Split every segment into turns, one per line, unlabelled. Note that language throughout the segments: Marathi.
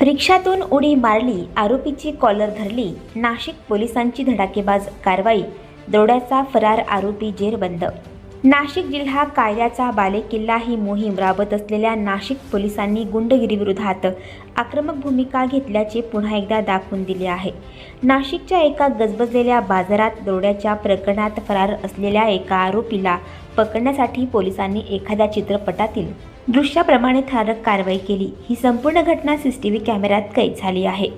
रिक्षातून उडी मारली आरोपीची कॉलर धरली नाशिक पोलिसांची धडाकेबाज कारवाई दरोड्याचा फरार आरोपी जेरबंद नाशिक जिल्हा कायद्याचा बालेकिल्ला ही मोहीम राबत असलेल्या नाशिक पोलिसांनी गुंडगिरीविरोधात आक्रमक भूमिका घेतल्याचे पुन्हा एकदा दाखवून दिले आहे. नाशिकच्या एका गजबजलेल्या बाजारात दरोड्याच्या प्रकरणात फरार असलेल्या एका आरोपीला पकडण्यासाठी पोलिसांनी एखाद्या चित्रपटातील दृश्याप्रमाणे थारक कारवाई केली. ही संपूर्ण घटना सीसीटीव्ही कॅमेऱ्यात कैद झाली आहे.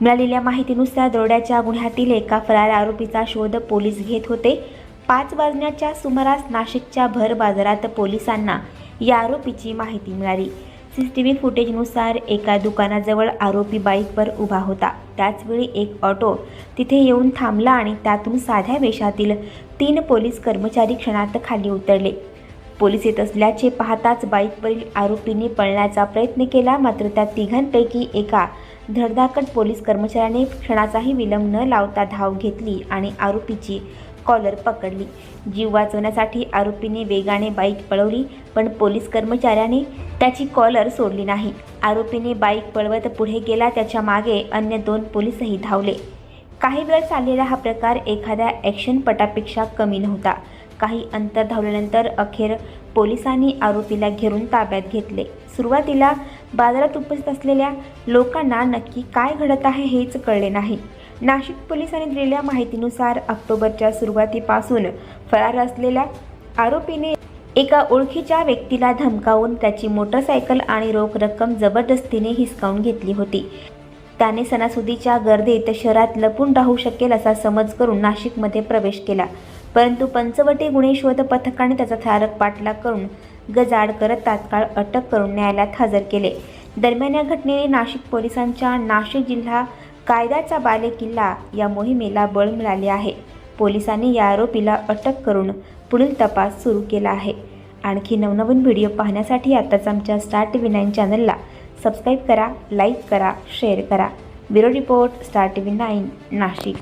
मिळालेल्या माहितीनुसार दरोड्याच्या गुन्ह्यातील एका फरार आरोपीचा शोध पोलीस घेत होते. पाच वाजण्याच्या सुमारास नाशिकच्या भर बाजारात पोलिसांना या आरोपीची माहिती मिळाली. सी सी टी व्ही फुटेजनुसार एका दुकानाजवळ आरोपी बाईकवर उभा होता. त्याचवेळी एक ऑटो तिथे येऊन थांबला आणि त्यातून साध्या वेशातील तीन पोलीस कर्मचारी क्षणात खाली उतरले. पोलीस येत असल्याचे पाहताच बाईकवरील आरोपीने पळण्याचा प्रयत्न केला मात्र त्या तिघांपैकी एका धडधाकट पोलीस कर्मचाऱ्याने क्षणाचाही विलंब न लावता धाव घेतली आणि आरोपीची कॉलर पकडली. जीव वाचवण्यासाठी आरोपीने वेगाने बाईक पळवली पण पोलीस कर्मचाऱ्याने त्याची कॉलर सोडली नाही. आरोपीने बाईक पळवत पुढे गेला त्याच्यामागे अन्य दोन पोलीसही धावले. काही वेळ चाललेला हा प्रकार एखाद्या ॲक्शनपटापेक्षा कमी नव्हता. काही अंतर धावल्यानंतर अखेर पोलिसांनी आरोपीला घेरून ताब्यात घेतले. सुरुवातीला बाजारात उपस्थित असलेल्या लोकांना नक्की काय घडत आहे हेच कळले नाही. नाशिक पोलिसांनी दिलेल्या माहितीनुसार ऑक्टोबरच्या सुरुवातीपासून फरार असलेल्या आरोपीने एका ओळखीच्या व्यक्तीला धमकावून त्याची मोटरसायकल आणि रोख रक्कम जबरदस्तीने हिसकावून घेतली होती. त्याने सणासुदीच्या गर्दीत शहरात लपून राहू शकेल असा समज करून नाशिकमध्ये प्रवेश केला. परंतु पंचवटी गुन्हे शोध पथकाने त्याचा थारक पाठलाग करून गजाड करत तात्काळ अटक करून न्यायालयात हजर केले. दरम्यान या घटनेने नाशिक पोलिसांच्या नाशिक जिल्हा कायद्याचा बालेकिल्ला या मोहिमेला बळ मिळाले आहे. पोलिसांनी या आरोपीला अटक करून पुढील तपास सुरू केला आहे. आणखी नवनवीन व्हिडिओ पाहण्यासाठी आत्ताच आमच्या स्टार टी व्ही नाईन चॅनलला सबस्क्राईब करा लाईक करा शेअर करा. Bureau report star T V nine Nashik.